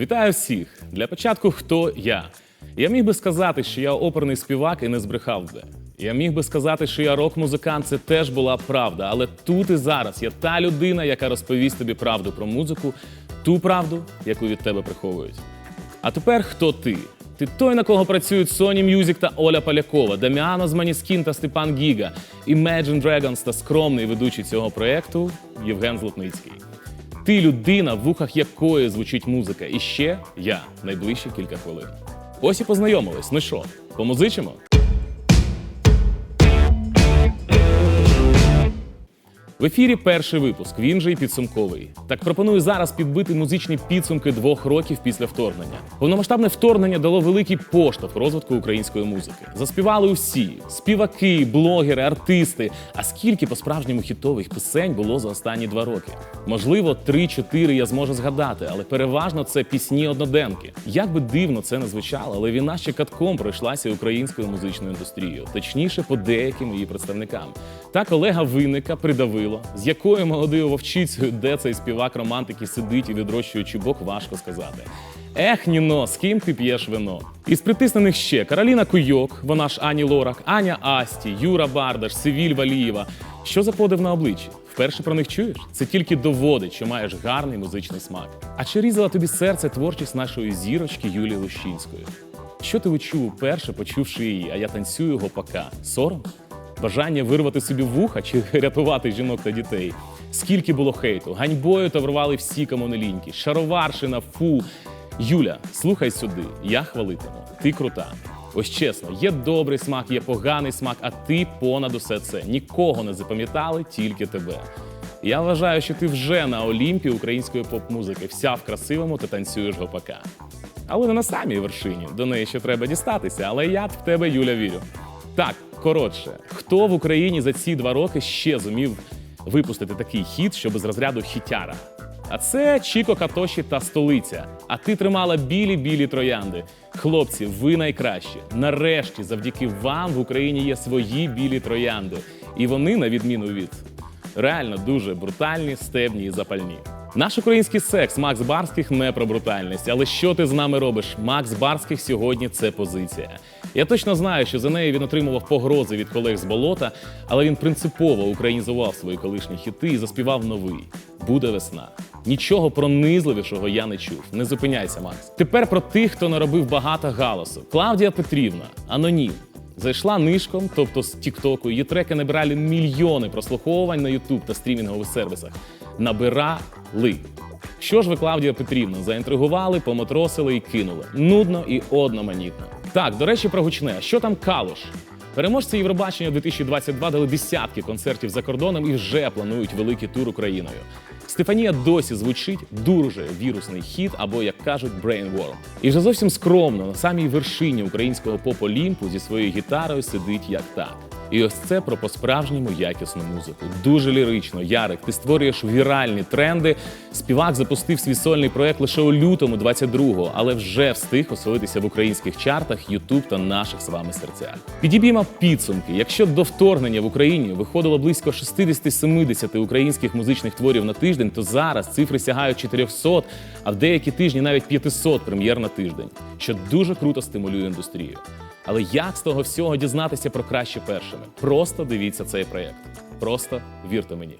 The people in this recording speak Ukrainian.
Вітаю всіх! Для початку, хто я? Я міг би сказати, що я оперний співак і не збрехав би. Я міг би сказати, що я рок-музикант, це теж була правда. Але тут і зараз я та людина, яка розповість тобі правду про музику, ту правду, яку від тебе приховують. А тепер хто ти? Ти той, на кого працюють Sony Music та Оля Полякова, Даміано з Маніскін та Степан Гіга, Imagine Dragons та скромний ведучий цього проєкту Євген Злотницький. Ти людина, в вухах якої звучить музика. І ще я найближчі кілька хвилин. Ось і познайомились. Ну що, помузичимо? В ефірі перший випуск, він же і підсумковий. Так пропоную зараз підбити музичні підсумки двох років після вторгнення. Повномасштабне вторгнення дало великий поштовх розвитку української музики. Заспівали усі співаки, блогери, артисти. А скільки по-справжньому хітових пісень було за останні два роки? Можливо, три-чотири я зможу згадати, але переважно це пісні одноденки. Як би дивно це не звучало, але війна ще катком пройшлася українською музичною індустрією, точніше, по деяким її представникам. Так Олега Винника придавило, з якою молодою вовчицею, де цей співак романтики сидить і відрощує чубок, важко сказати. Ех, Ніно, з ким ти п'єш вино? Із притиснених ще Кароліна Куйок, вона ж Ані Лорак, Аня Асті, Юра Бардаш, Сивіль Валієва. Що за подив на обличчі? Вперше про них чуєш? Це тільки доводить, що маєш гарний музичний смак. А чи різала тобі серце творчість нашої зірочки Юлії Лущинської? Що ти відчув уперше, почувши її, а я танцюю гопака? Сором? Бажання вирвати собі вуха чи рятувати жінок та дітей. Скільки було хейту, ганьбою таврували всі комунеліньки, шароваршина, фу. Юля, слухай сюди, я хвалитиму. Ти крута. Ось чесно, є добрий смак, є поганий смак, а ти понад усе це. Нікого не запам'ятали, тільки тебе. Я вважаю, що ти вже на Олімпі української поп-музики, вся в красивому та танцюєш гопака. Але не на самій вершині. До неї ще треба дістатися, але я в тебе, Юля, вірю. Так, коротше, хто в Україні за ці два роки ще зумів випустити такий хіт, щоб з розряду хітяра? А це Чіко Катоші та столиця. А ти тримала білі-білі троянди. Хлопці, ви найкращі. Нарешті, завдяки вам в Україні є свої білі троянди. І вони, на відміну від реально дуже брутальні, стебні і запальні. Наш український секс Макс Барських не про брутальність. Але що ти з нами робиш? Макс Барських сьогодні це позиція. Я точно знаю, що за нею він отримував погрози від колег з болота, але він принципово українізував свої колишні хіти і заспівав новий Буде весна. Нічого пронизливішого я не чув. Не зупиняйся, Макс. Тепер про тих, хто наробив багато галасу. Клавдія Петрівна, анонім. Зайшла нишком, тобто з Тіктоку, її треки набирали мільйони прослуховувань на Ютуб та стрімінгових сервісах. Набирали. Що ж ви, Клавдія Петрівна, заінтригували, помотросили і кинули. Нудно і одноманітно. Так, до речі, про гучне. Що там Калуш? Переможці Євробачення 2022 дали десятки концертів за кордоном і вже планують великий тур Україною. Стефанія досі звучить дуже вірусний хіт, або як кажуть, брейнворм. І вже зовсім скромно на самій вершині українського поп-олімпу зі своєю гітарою сидить як так. І ось це про по-справжньому якісну музику. Дуже лірично, Ярик, ти створюєш віральні тренди. Співак запустив свій сольний проект лише у лютому 22-го, але вже встиг оселитися в українських чартах, Ютуб та наших з вами серцях. Підіб'ємо підсумки. Якщо до вторгнення в Україні виходило близько 60-70 українських музичних творів на тиждень, то зараз цифри сягають 400, а в деякі тижні навіть 500 прем'єр на тиждень, що дуже круто стимулює індустрію. Але як з того всього дізнатися про краще першими? Просто дивіться цей проєкт. Просто вірте мені.